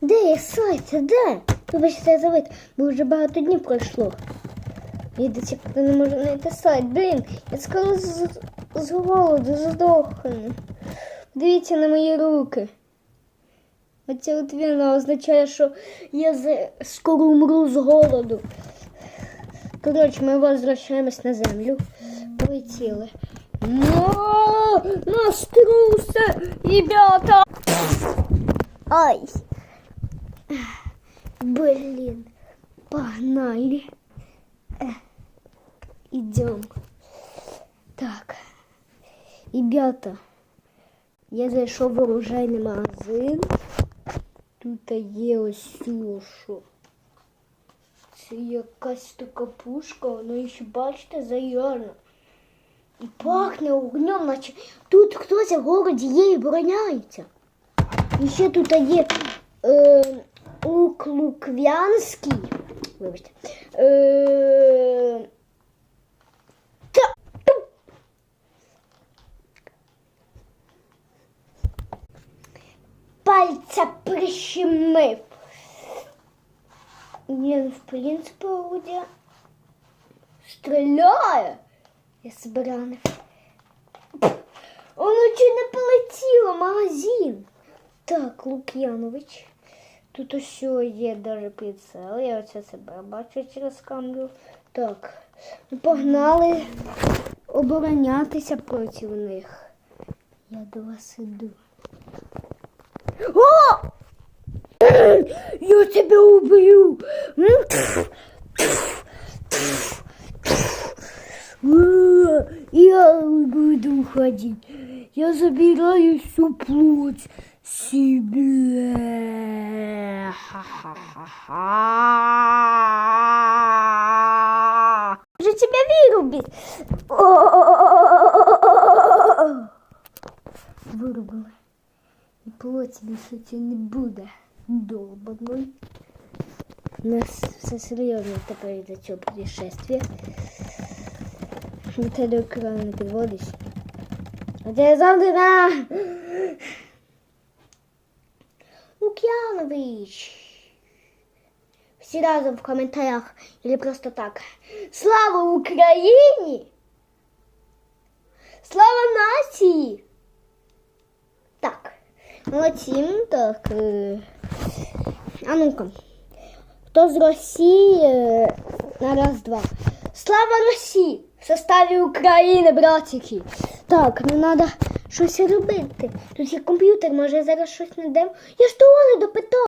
Де є сайт? Де? Вибачте, я забит, бо вже багато днів пройшло. Я цих пор не можу знайти сайт. Блін, я скоро з, з голоду здохну. Дивіться на мої руки. Оця от війна означає, що я скоро умру з голоду. Коротше, ми возвращаємось на землю. Полетіли. Но! Нас ребята! Ай! Блин, погнали. Э, идем. Так, ребята, я зайшов в оружейний магазин. Тут є ось що. Це якась така пушка, вона ще бачите, заряджена. І огнем, наче тут хтось в і обороняється. І ще тут є е, лук луквянський. Вибачте. Е, та. Пальця прищемив. Він, в принципі, орудя стріляє. Я збиранив. Воно чи не полетіло магазин. Так, Лук'янович. Тут усе є даже прицел. Я оце себе бачу через камеру. Так, погнали оборонятися проти них. Я до вас іду. О! Я тебя убью! Я буду ходить. Я забираю всю плоть себе. Ха-ха-ха. Же тебя вырубит. Вырубила. І плоті більше це не буде. Долбаной. У нас все серйозно тепер із-за цього путешествия. До тебе екран не підводиш. А де завтра? Лук'янович. Всі разом в коментарях или просто так. Слава Україні! Слава нації! Так. Молодці, так. е, А ну-ка. Хто з Росії е, на раз, два. Слава Росії! В составі України, братики. Так, ну треба щось робити. Тут є комп'ютер, може зараз щось знайдемо. Я ж того не допитав.